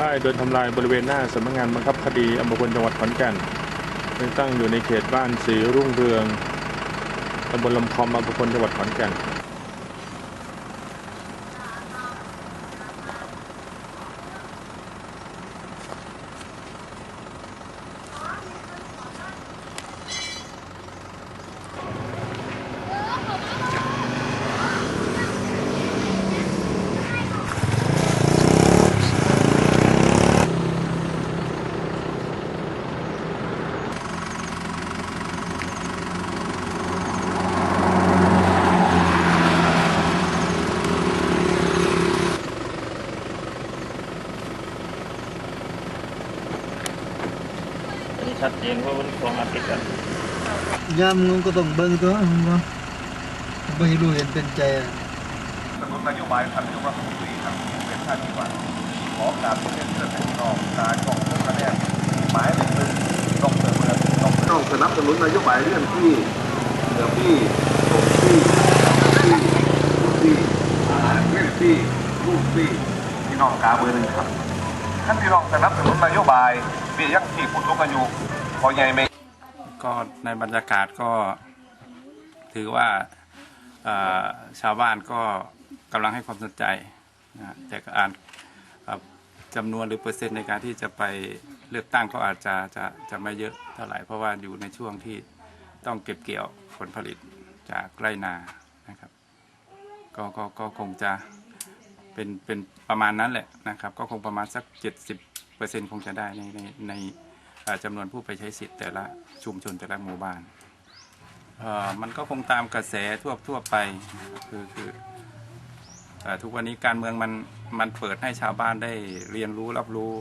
ป้ายโดนทำลายบริเวณหน้าสำนักงานบังคับคดีอำเภอพลจังหวัดขอนแก่นซึ่งตั้งอยู่ในเขตบ้านศรีรุ่งเรืองตำบลลำคอมอำเภอพลจังหวัดขอนแก่น ชัดเจนว่ามันสองอาทิตย์กันยามงงก็ต้องเบิ่งตัวมันบ่บ่ให้รู้เห็นเป็นใจอะสนุนนโยบายท่านนายกรัฐมนตรีครับเป็นท่านที่ว่าขอการเรียนเชิญให้พี่น้องการกองทุนคะแนนหมายเลขหนึ่งดอกเตอรเมืองดอกต้องสนับสนุนนโยบายเรื่องที่เรื่องที่ตรงที่ที่ลูกที่เล่นที่ลูกที่พี่น้องกาเบอร์หนึ่งครับท่านพี่น้องสนับสนุนนโยบายเบี้ยยังที่ผู้สูงอายุ พอใหญ่ไม่ก็ในบรรยากาศก็ถือว่าชาวบ้านก็กำลังให้ความสนใจนะแต่ก็อ่านจำนวนหรือเปอร์เซ็นต์ในการที่จะไปเลือกตั้งก็อาจจะจะจะไม่เยอะเท่าไหร่เพราะว่าอยู่ในช่วงที่ต้องเก็บเกี่ยวผลผลิตจากไร่นานะครับก็ก็ก็คงจะเป็นเป็นประมาณนั้นแหละนะครับ ก็คงประมาณสัก 70เปอร์เซ็นต์คงจะได้ในในใน จำนวนผู้ไปใช้สิทธิ์แต่ละชุมชนแต่ละหมู่บ้านมันก็คงตามกระแสทั่วทั่วไปคือคือเอ่ทุกวันนี้การเมืองมันมันเปิดให้ชาวบ้านได้เรียนรู้รับรู้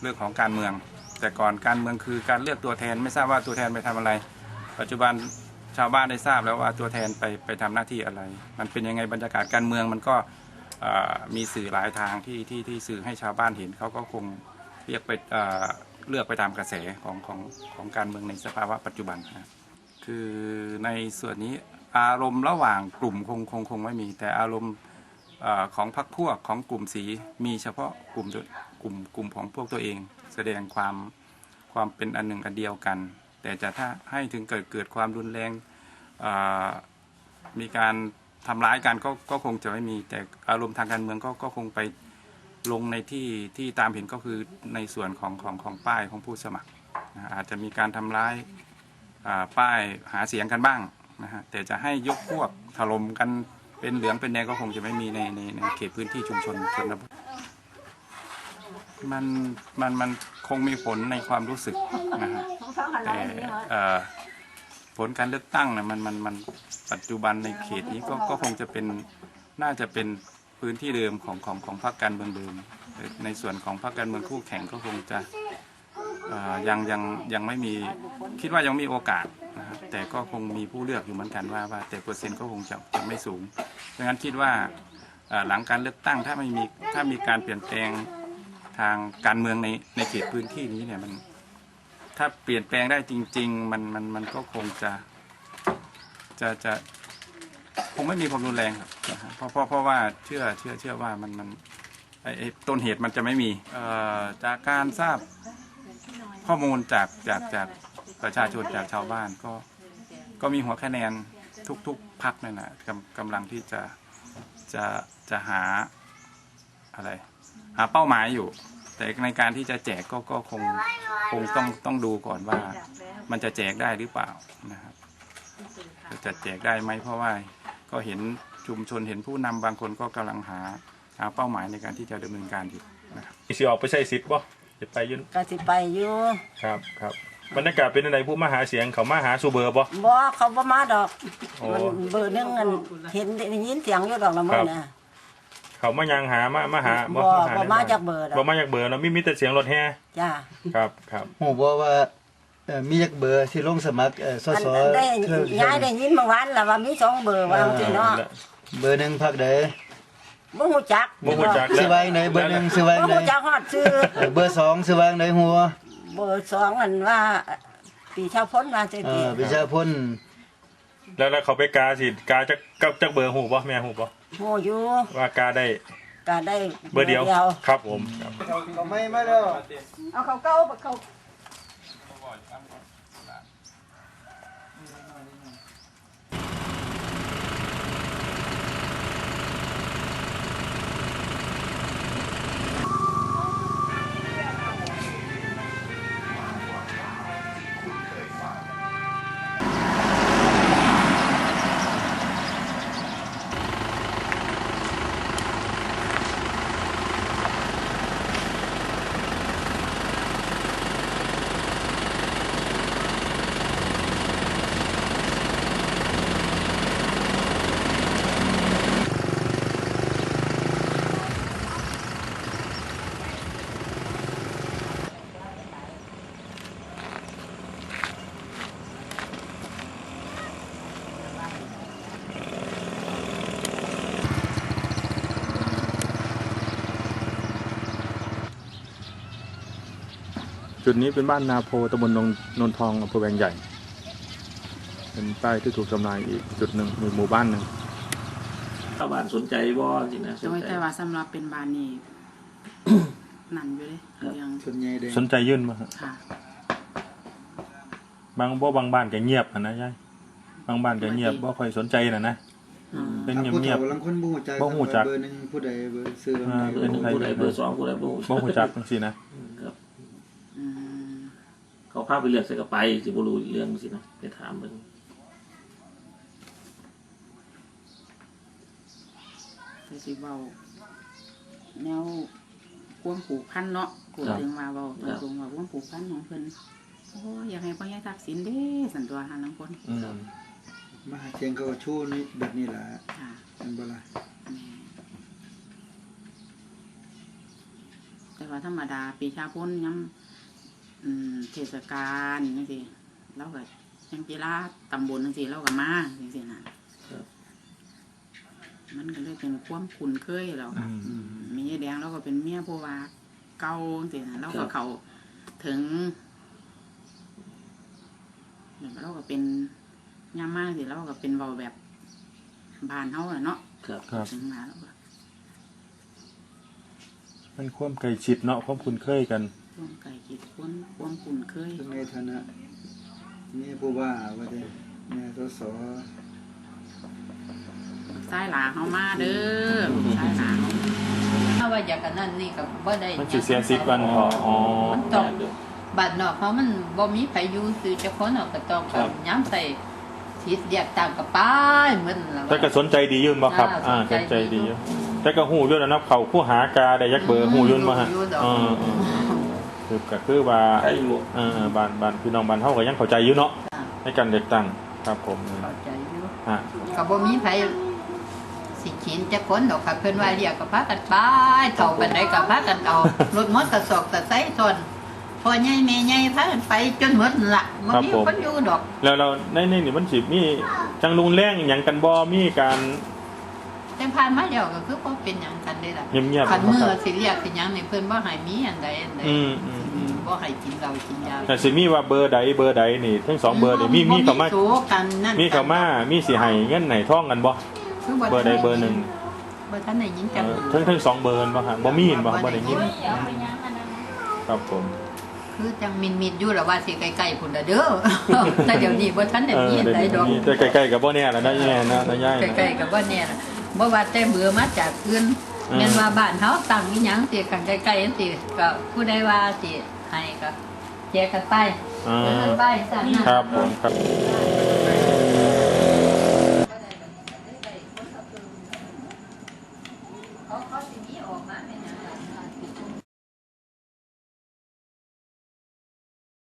เรื่องของการเมือง แต่ก่อนการเมืองคือการเลือกตัวแทนไม่ทราบว่าตัวแทนไปทำอะไร ปัจจุบันชาวบ้านได้ทราบแล้วว่าตัวแทนไปไปทำหน้าที่อะไร มันเป็นยังไงบรรยากาศการเมืองมันก็มีสื่อหลายทางที่ที่ที่สื่อให้ชาวบ้านเห็นเขาก็คงเรียกไป เลือกไปตามกระแสของของของการเมืองในสภาวะปัจจุบันนะครับคือในส่วนนี้อารมณ์ระหว่างกลุ่มคงคงคงไม่มี แต่อารมณ์ของพรรคพวกของกลุ่มสีมีเฉพาะกลุ่มกลุ่มกลุ่มของพวกตัวเอง แสดงความความเป็นอันหนึ่งอันเดียวกัน แต่จะถ้าให้ถึงเกิดเกิดความรุนแรงมีการทำร้ายกันก็ก็คงจะไม่มีแต่อารมณ์ทางการเมืองก็ก็คงไป ลงในที่ที่ตามเห็นก็คือในส่วนของของของป้ายของผู้สมัครนะอาจจะมีการทำร้ายอ่าป้ายหาเสียงกันบ้างนะฮะแต่จะให้ยกพวกถล่มกันเป็นเหลืองเป็นแดงก็คงจะไม่มีในในในเขตพื้นที่ชุมชนชนบทมันมันมันคงมีผลในความรู้สึกนะฮะ แต่เอ่อผลการเลือกตั้งนะมันมันมันปัจจุบันในเขตนี้ก็ก็คงจะเป็นน่าจะเป็น พื้นที่เดิมของของของพรรคการเมืองเดิม ในส่วนของพรรคการเมืองคู่แข่งก็คงจะยังยังยังไม่มีคิดว่ายังมีโอกาสนะครับแต่ก็คงมีผู้เลือกอยู่เหมือนกันว่าว่าแต่เปอร์เซ็นต์ก็คงจะจะไม่สูงดังนั้นคิดว่าหลังการเลือกตั้งถ้าไม่มีถ้ามีการเปลี่ยนแปลงทางการเมืองในในเขตพื้นที่นี้เนี่ยมันถ้าเปลี่ยนแปลงได้จริง ๆ มันมันมันก็คงจะจะจะ คงไม่มีความรุนแรงครับเพราะเพราะเพราะว่าเชื่อเชื่อเชื่อว่ามันมันไอไอ้ต้นเหตุมันจะไม่มีเอ่อจากการทราบข้อมูลจากจากจากประชาชนจากชาวบ้านก็ก็มีหัวคะแนนทุกทุกพักนั่นแหละกำกำลังที่จะจะจะหาอะไร หาเป้าหมายอยู่ แต่ในการที่จะแจกก็ก็คงคงต้องต้องดูก่อนว่า มันจะแจกได้หรือเปล่านะครับจะแจกได้ไหมเพราะว่า ก็เห็นชุมชนเห็นผู้นำบางคนก็กำลังหาหาเป้าหมายในการที่จะดำเนินการอยู่นะครับสิออกไปใช้สิทธิ์บ่จะไปยืนก็สิไปอยู่ครับครับบรรยากาศเป็นอะไรผู้มาหาเสียงเขามาหาสูเบอร์บ่บ่เขาบ่มาดอกโอ้มันเบอร์หนึงอันเห็นได้ยินเสียงอยู่ดอกละมื้อน่ะเขามายังหามามาหาบ่หบ่มาจากเบอร์ดอกบ่มาจากเบอร์เนาะมีมีแต่เสียงรถแห่จ้าครับครับฮู้บ่ว่า เอ่อมีจักเบอร์ที่ลงสมัครเอ่อสอันสอันได้เทื่อย้ายได้ยินเมื่อวานแล้วว่ามีสองเบอร์ว่าจังซี่เนาะเบอร์หนึ่งพักใดบ่ฮู้จักบ่ฮู้จัก สิไว้ไหนเบอร์หนึ่งสิไว้บ่ไหนฮู้จักฮอดชื่อเออเบอร์สองสิไว้ไหนหัวเบอร์สองอันว่าปีชาวพ้นว่าจังเอซี่อประชาพลแล้วแล้วเขาไปกาสิกาจากกับจากเบอร์หูบ่แม่หูบ่ฮู้อยู่ว่ากาได้ก็ได้เบอร์เดียวครับผมครับก็ไม่มาแล้วเอาเขาเก้าเขา จุดนี้เป็นบ้านนาโพตำบลนนนนทองอำเภอแวงใหญ่ เป็นป้ายที่ถูกทำลายอีกจุดหนึ่งในหมู่บ้านหนึ่งชาวบ้านสนใจบ่สินะสโดนยใจแต่ว่าสำหรับเป็นบานนี่ นั่นอยู่เลยยังส่วนใหญ่เด้สนใจยื่นมาฮะค่ะบางบ่บางบ้านก็เงียบอะนะยายบางบ้านก็เงียบบ่ค่อยสนใจนะนะอืมเป็นผู้เงียบเฒ่าลังคนบ่ฮู้จักบ่ฮู้จักเบอร์หนึงผู้ใดเบอร์ซื้ออ่าลำเป็นไหนใครผู้ใดเบอร์สองผู้ใดเบอร์ๆบ่ฮู้จักจังซี่นะครับอืม เขาพาไปเลือกใส่กระไปสิบ่รู้เรื่องสินะไปถามเบิ่งแต่สิเบาแนวความผูกพันเนาะกูถึงว่าเบาตรงๆว่าความผูกพันของเพิ่นโอ้ยอยากให้พ่อใหญ่ทักษิณเด้สันตัวหาลังคนอืมมาหาเจียงเขาก็ชู้นี่แบบนี้ล่ะค่ะเป็นบ่ล่ะแต่ว่าธรรมดาปีชาพ้นยัง อืมเทศกาลจังซี่เราก็ยังกีฬาตำบลจังซี่เราก็มาจังซี่น่ะมันก็เลยเป็นความคุ้นเคยแล้วค่ะอืม มียายแดงเราก็เป็นเมียผู้ว่าเก่าจังซี่น่ะเราก็เขาถึงเราก็เป็นย่ามมากสิเราก็เป็นเบาแบบบ้านเฮาอะเนาะครับ ครับ ถึงมาแล้วก็มันความใกล้ชิดเนาะความคุ้นเคยกัน ร่วมไก่จิตคุ้นความคุ้นเคยในฐานะมีผู้ว่าว่าได้แม่สสสายหลาเฮามาเด้อสายหลาเฮาถ้าว่าอยากกันนั่นนี่ก็บ่ได้มันสิเสียสิทธิ์วันพออ๋อมันต้องบัดนอกเพราะมันบ่มีไผอยู่ซื้อเจ้าของเนาะก็ต้องครับย้ำใส่ทิศเรียกตามกับป้ายเหมือนล่ะแต่ก็สนใจดีอยืนบ่ครับ อ่าสนใจดีอยู่แต่ก็ฮู้อยู่แล้วนะเขาคู่หากาได้ยักเบอร์ฮู้อยืนบ่ฮะอยู่ดอกเออๆ คือก็คือว่าใครอยู่เออบ้านบ้านพี่น้องบ้านเฮาก็ยังเข้าใจอยู่เนาะอ่าในการเลือกตั้งครับผมเข้าใจอยู่ฮะก็บ่มีไผสิขินจักคนดอกค่ะเพิ่นว่าเรียกก็พากันไปเฒ่าปานใดก็พากันเอารถมอเตอร์ไซค์ตะไซค์ส่วนพ่อใหญ่แม่ใหญ่พากันไปจนหมดนั่นล่ะบ่มีคนอยู่ดอก แล้วเราในในนี่มันสิมีจังรุนแรงหยังกันบ่มีการ แต่ผ่านมาแล้วก็คือบ่เป็นหยังกันเด้ล่ะเงียบๆคันมือครับสิเรียกสิหยังนี่เพิ่นบ่ให้มีอันใดอันใดอืมอืมอืมบ่ให้กินเหล้ากินยาแต่สิมีว่าเบอร์ใดเบอร์ใดนี่ทั้งสองเบอร์นี่มีมีเข้ามาโซกันนั่นมีเข้ามามีสิให้เงินไหนท่องกันบ่คือเบอร์ใดเบอร์หนึ่งบ่ทันได้ยินเอจังอทั้งทั้งสองเบอร์บ่ฮะบ่มีเห็นบ่บ่ได้ยินครับผมคือจังมินๆอยู่แล้วว่าสิใกล้ๆพุ่นน่ะเด้อแต่เดี๋ยวนี้บ่ทันได้เออมีอันได้ใดดอกมีแต่ใกล้ๆกับบ่แน่แล้วนะแย่นะนะยายใกล้ๆก็บ่แน่ล่ะ บ่ว่าแต่เบื่อมาจากอื่นอืมแม่นว่าบ้านเฮาตั้งอีหยังสิคันใกล้ๆจังซี่ก็ผู้ใดว่าสิให้ก็แจกกันไปอ่าเดินไปสั่นน่ะ ครับผมครับ